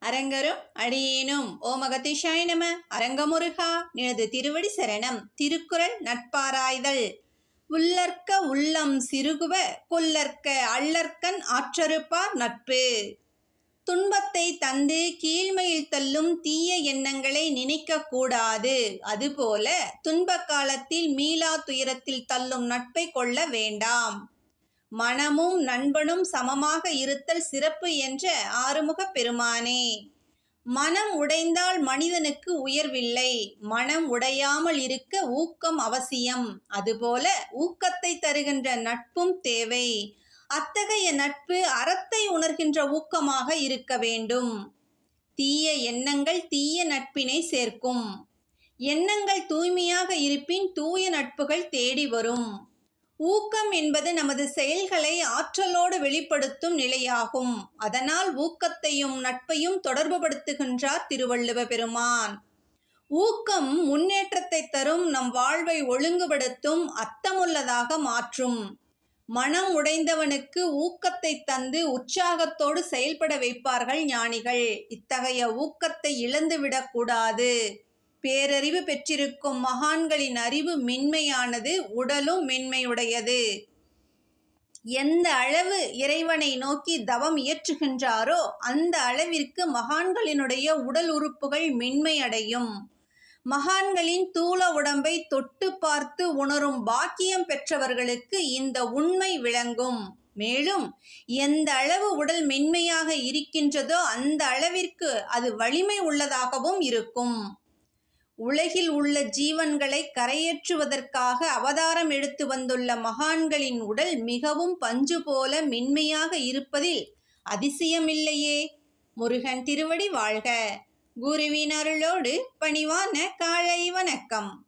அரங்கரும் அடியேனும். ஓமகதிஷாய நம. அரங்கமுருகா நினது திருவடி சரணம். திருக்குறள் நட்பாராய்தல். உள்ளற்க உள்ளம் சிறுகுவ கொல்லற்க அள்ளற்கண் ஆற்றறுப்பார் நட்பு. துன்பத்தை தந்து கீழ்மையில் தள்ளும் தீய எண்ணங்களை நினைக்க கூடாது. அதுபோல துன்ப காலத்தில் மீளா துயரத்தில் தள்ளும் நட்பை கொள்ள வேண்டாம். மனமும் நண்பனும் சமமாக இருத்தல் சிறப்பு என்ற ஆறுமுகப் பெருமானே. மனம் உடைந்தால் மனிதனுக்கு உயர்வில்லை. மனம் உடையாமல் இருக்க ஊக்கம் அவசியம். அதுபோல ஊக்கத்தை தருகின்ற நட்பும் தேவை. அத்தகைய நட்பு அறத்தை உணர்கின்ற ஊக்கமாக இருக்க வேண்டும். தீய எண்ணங்கள் தீய நட்பினை சேர்க்கும். எண்ணங்கள் தூய்மையாக இருப்பின் தூய நட்புகள் தேடி வரும். ஊக்கம் என்பது நமது செயல்களை ஆற்றலோடு வெளிப்படுத்தும் நிலையாகும். அதனால் ஊக்கத்தையும் நட்பையும் தொடர்புபடுத்துகின்றார் திருவள்ளுவ பெருமான். ஊக்கம் முன்னேற்றத்தை தரும் நம் வாழ்வை ஒழுங்குபடுத்தும் அர்த்தமுள்ளதாக மாற்றும். மனம் உடைந்தவனுக்கு ஊக்கத்தை தந்து உற்சாகத்தோடு செயல்பட வைப்பார்கள் ஞானிகள். இத்தகைய ஊக்கத்தை இழந்துவிடக்கூடாது. பேரறிவு பெற்றிருக்கும் மகான்களின் அறிவு மென்மையானது உடலும் மென்மையுடையது. எந்த அளவு இறைவனை நோக்கி தவம் இயற்றுகின்றாரோ அந்த அளவிற்கு மகான்களினுடைய உடல் உறுப்புகள் மென்மையடையும். மகான்களின் தூள உடம்பை தொட்டு பார்த்து உணரும் பாக்கியம் பெற்றவர்களுக்கு இந்த உண்மை விளங்கும். மேலும் எந்த அளவு உடல் மென்மையாக இருக்கின்றதோ அந்த அளவிற்கு அது வலிமை உள்ளதாகவும் இருக்கும். உலகில் உள்ள ஜீவன்களை கரையேற்றுவதற்காக அவதாரம் எடுத்து வந்துள்ள மகான்களின் உடல் மிகவும் பஞ்சு போல மென்மையாக இருப்பதில் அதிசயமில்லையே. முருகன் திருவடி வாழ்க. குருவின் அருளோடு பணிவான காலை வணக்கம்.